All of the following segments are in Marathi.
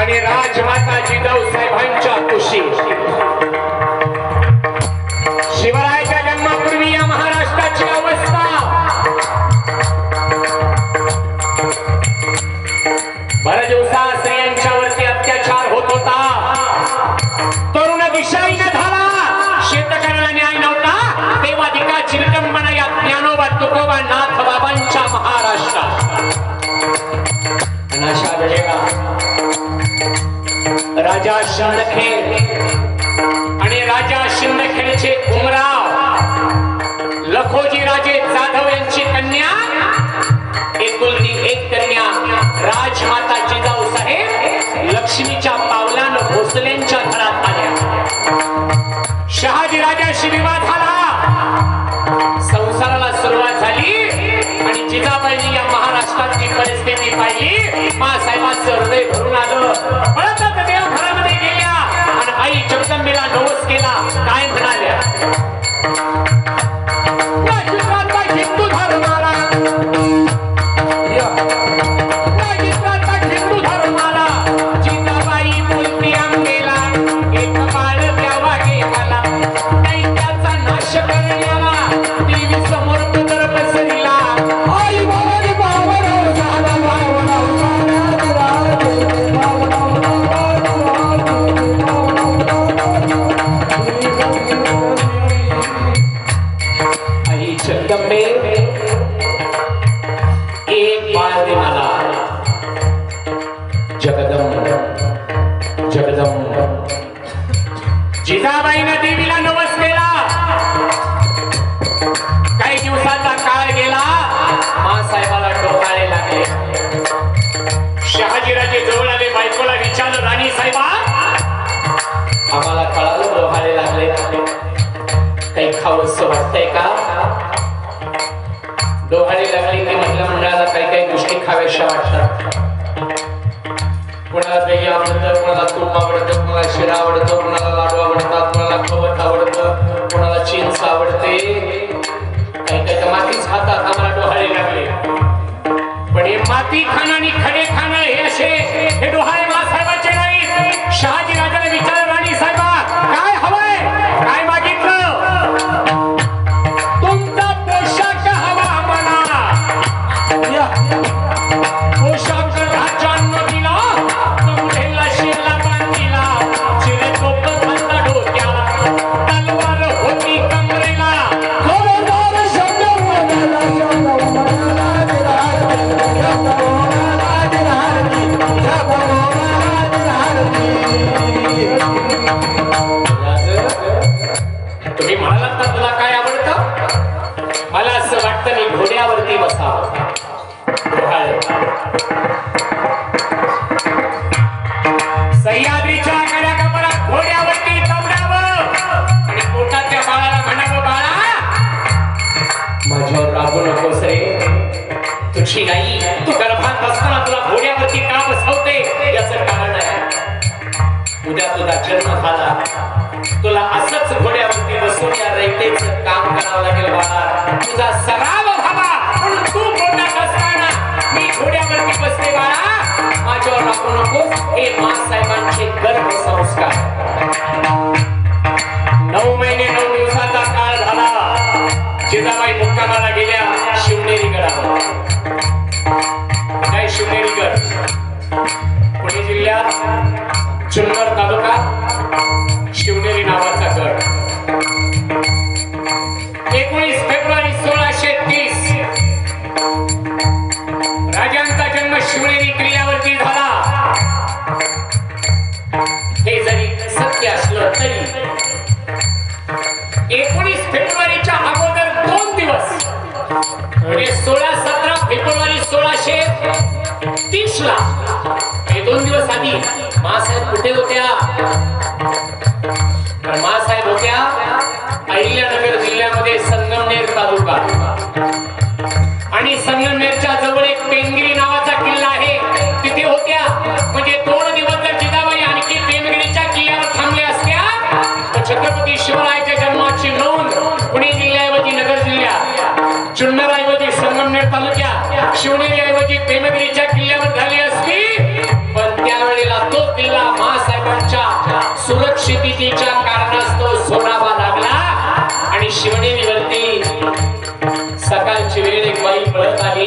आणि राजमाता जिजाऊ साहेबांच्या कुशी शिवरायाच्या जन्मापूर्वी या महाराष्ट्राची अवस्था. बऱ्याच दिवसा स्त्रियांच्यावरती अत्याचार होत होता. तरुण दिशाईने झाला शेतकऱ्याला न्याय नव्हता. तेव्हा दिका चिरकंबना या ज्ञानोबा तुकोबा नाथ बाबांच्या महाराष्ट्रात अशा वेळेला राजा शिंदखेड आणि राजा शिंदखेडचे उमराव. लखोजी राजे जाधव यांची कन्या. एकुलती एक कन्या. राजमाता जिजाऊ साहेब लक्ष्मीच्या पावलानं भोसलेंच्या घरात आल्या. शहाजी राजाशी विवाद झाला. संसाराला सुरुवात झाली. जिजाबाईंनी या महाराष्ट्रातली परिस्थिती पाहिली. मासाहेबांचं हृदय भरून आलं. पळतच देव घरामध्ये गेल्या. आणि आई जगदंबेला नवस केला. काय म्हणाल्या? की महिला मंडळाला काही काही गोष्टी खाव्याशा वाटतात. कोणाला दही आवडतं कोणाला तूप आवडतं कोणाला शिरा आवडतं कोणाला लाडू आवडतात कोणाला खवत आवडतं कोणाला चिंच आवडते. काही काही तर मातीच खातात आम्हाला डोहाळे लागले. पण हे माती खाणं आणि खडे खाणं हे असे तुम्ही म्हणालात ना तुला काय आवडतं? मला असं वाटतं मी घोड्यावरती बसावं. सह्याद्रीच्या गड्या कमरात घोड्यावरती चौडावं आणि पोटाच्या बाळाला म्हणावं बाळा माझ्यावर नकोस रे. तुझी नाही तू गर्भात असताना तुला घोड्यावरती का बसवते? याचं कारण आहे. उद्या तुझा जन्म झाला. तुला असंच घोड्यावर बसून या काम करावं लागेल बाळा. तुझा सराव व्हावा म्हणून तू मोठा असताना मी घोड्यावरती बसते बाळा. माझ्यावर राखू नको. हे मासाहेबांचे गर्भ संस्कार. नऊ महिने नऊ दिवसाचा काळ झाला. जिजाबाई मुक्कामाला गेल्या. शिवनेरी गडावर. दोन दिवस आधी. मासाहेब कुठे होत्या? परिस्थितीच्या कारणास्तव सोडावा लागला. आणि शिवनेरी वरती सकाळची वेळ एक बाई पळत आली.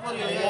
apoyo.